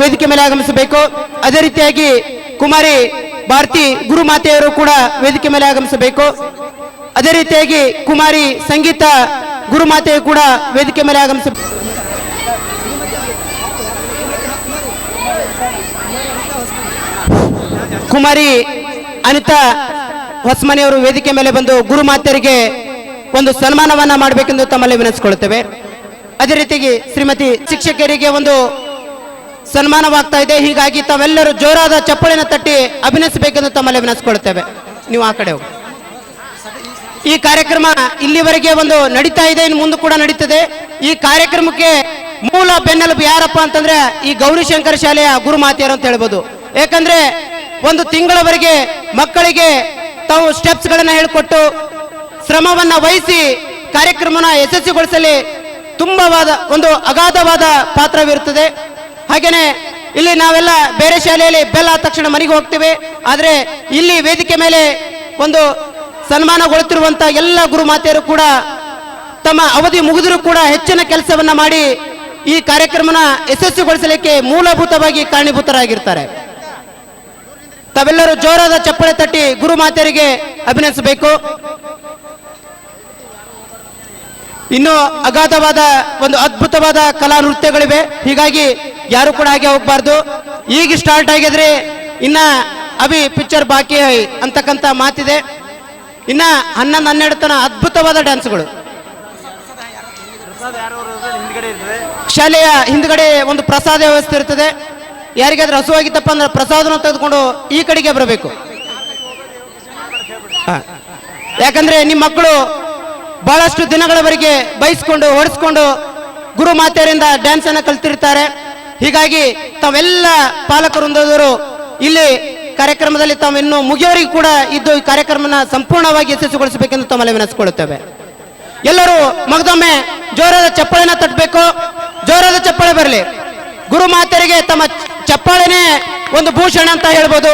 ವೇದಿಕೆ ಮೇಲೆ ಆಗಮಿಸಬೇಕು. ಅದೇ ರೀತಿಯಾಗಿ ಕುಮಾರಿ ಭಾರತಿ ಗುರು ಮಾತೆಯವರು ಕೂಡ ವೇದಿಕೆ ಮೇಲೆ ಆಗಮಿಸಬೇಕು. ಅದೇ ರೀತಿಯಾಗಿ ಕುಮಾರಿ ಸಂಗೀತ ಗುರು ಮಾತೆಯು ಕೂಡ ವೇದಿಕೆ ಮೇಲೆ ಆಗಮಿಸಬೇಕು ಕುಮಾರಿ ಅನಿತಾ ಹೊಸಮನೆಯವರು ವೇದಿಕೆ ಮೇಲೆ ಬಂದು ಗುರುಮಾತೆಯರಿಗೆ ಒಂದು ಸನ್ಮಾನವನ್ನ ಮಾಡಬೇಕೆಂದು ತಮ್ಮಲ್ಲಿ ವಿನಂತಿಸಿಕೊಳ್ಳುತ್ತೇವೆ. ಅದೇ ರೀತಿಯಾಗಿ ಶ್ರೀಮತಿ ಶಿಕ್ಷಕರಿಗೆ ಒಂದು ಸನ್ಮಾನವಾಗ್ತಾ ಇದೆ. ಹೀಗಾಗಿ ತಾವೆಲ್ಲರೂ ಜೋರಾದ ಚಪ್ಪಳಿನ ತಟ್ಟಿ ಅಭಿನಯಿಸಬೇಕೆಂದು ತಮ್ಮಲ್ಲಿ ಅಭಿನಯಿಸ್ಕೊಳ್ತೇವೆ ನೀವು ಆ ಕಡೆ ಹೋಗಿ. ಈ ಕಾರ್ಯಕ್ರಮ ಇಲ್ಲಿವರೆಗೆ ಒಂದು ನಡೀತಾ ಇದೆ, ಇನ್ನು ಮುಂದೆ ಕೂಡ ನಡೀತದೆ. ಈ ಕಾರ್ಯಕ್ರಮಕ್ಕೆ ಮೂಲ ಬೆನ್ನೆಲುಬು ಯಾರಪ್ಪ ಅಂತಂದ್ರೆ ಈ ಗೌರಿಶಂಕರ ಶಾಲೆಯ ಗುರುಮಾತೆಯರು ಅಂತ ಹೇಳ್ಬೋದು. ಯಾಕಂದ್ರೆ ಒಂದು ತಿಂಗಳವರೆಗೆ ಮಕ್ಕಳಿಗೆ ತಾವು ಸ್ಟೆಪ್ಸ್ ಗಳನ್ನ ಹೇಳಿಕೊಟ್ಟು ಶ್ರಮವನ್ನ ವಹಿಸಿ ಕಾರ್ಯಕ್ರಮನ ಯಶಸ್ವಿಗೊಳಿಸಲಿ ತುಂಬವಾದ ಒಂದು ಅಗಾಧವಾದ ಪಾತ್ರವಿರುತ್ತದೆ. ಹಾಗೇನೆ ಇಲ್ಲಿ ನಾವೆಲ್ಲ ಬೇರೆ ಶಾಲೆಯಲ್ಲಿ ಬೆಲ್ಲ ಆದ ತಕ್ಷಣ ಮನೆಗೆ ಹೋಗ್ತೇವೆ. ಆದರೆ ಇಲ್ಲಿ ವೇದಿಕೆ ಮೇಲೆ ಒಂದು ಸನ್ಮಾನಗೊಳ್ತಿರುವಂತ ಎಲ್ಲ ಗುರುಮಾತೆಯರು ಕೂಡ ತಮ್ಮ ಅವಧಿ ಮುಗಿದರೂ ಕೂಡ ಹೆಚ್ಚಿನ ಕೆಲಸವನ್ನ ಮಾಡಿ ಈ ಕಾರ್ಯಕ್ರಮನ ಯಶಸ್ವಿಗೊಳಿಸಲಿಕ್ಕೆ ಮೂಲಭೂತವಾಗಿ ಕಾರಣೀಭೂತರಾಗಿರ್ತಾರೆ. ತಾವೆಲ್ಲರೂ ಜೋರಾದ ಚಪ್ಪಳೆ ತಟ್ಟಿ ಗುರುಮಾತೆಯರಿಗೆ ಅಭಿನಯಿಸಬೇಕು ಇನ್ನು ಅಗಾಧವಾದ ಒಂದು ಅದ್ಭುತವಾದ ಕಲಾ ನೃತ್ಯಗಳಿವೆ. ಹೀಗಾಗಿ ಯಾರು ಕೂಡ ಹಾಗೆ ಹೋಗ್ಬಾರ್ದು. ಈಗ ಸ್ಟಾರ್ಟ್ ಆಗಿದ್ರೆ ಇನ್ನ ಅಭಿ ಪಿಕ್ಚರ್ ಬಾಕಿ ಐ ಅಂತಕ್ಕಂಥ ಮಾತಿದೆ. ಇನ್ನ ಹನ್ನೊಂದು ಹನ್ನೆರಡು ತನ ಅದ್ಭುತವಾದ ಡ್ಯಾನ್ಸ್ಗಳು ಶಾಲೆಯ ಹಿಂದ್ಗಡೆ ಒಂದು ಪ್ರಸಾದ ವ್ಯವಸ್ಥೆ ಇರ್ತದೆ. ಯಾರಿಗಾದ್ರೂ ಹಸುವಾಗಿತ್ತಪ್ಪ ಅಂದ್ರೆ ಪ್ರಸಾದನ ತೆಗೆದುಕೊಂಡು ಈ ಕಡೆಗೆ ಬರಬೇಕು. ಯಾಕಂದ್ರೆ ನಿಮ್ಮ ಮಕ್ಕಳು ಬಹಳಷ್ಟು ದಿನಗಳವರೆಗೆ ಬಯಸ್ಕೊಂಡು ಹೊಡೆಸ್ಕೊಂಡು ಗುರು ಮಾತೆಯರಿಂದ ಡ್ಯಾನ್ಸ್ ಅನ್ನ ಕಲ್ತಿರ್ತಾರೆ. ಹೀಗಾಗಿ ತಾವೆಲ್ಲ ಪಾಲಕವೃಂದದವರು ಇಲ್ಲಿ ಕಾರ್ಯಕ್ರಮದಲ್ಲಿ ತಾವು ಇನ್ನು ಮುಗಿಯೋರಿಗೆ ಕೂಡ ಇದ್ದು ಈ ಕಾರ್ಯಕ್ರಮನ ಸಂಪೂರ್ಣವಾಗಿ ಯಶಸ್ವಿಗೊಳಿಸಬೇಕೆಂದು ತಮ್ಮಲ್ಲಿ ವಿನಂತಿಸಿಕೊಳ್ಳುತ್ತೇವೆ. ಎಲ್ಲರೂ ಮಗದೊಮ್ಮೆ ಜೋರಾದ ಚಪ್ಪಾಳೆನ ತಟ್ಟಬೇಕು ಜೋರಾದ ಚಪ್ಪಾಳೆ ಬರಲಿ. ಗುರು ಮಾತೆಯರಿಗೆ ತಮ್ಮ ಚಪ್ಪಾಳೆನೇ ಒಂದು ಭೂಷಣ ಅಂತ ಹೇಳ್ಬೋದು.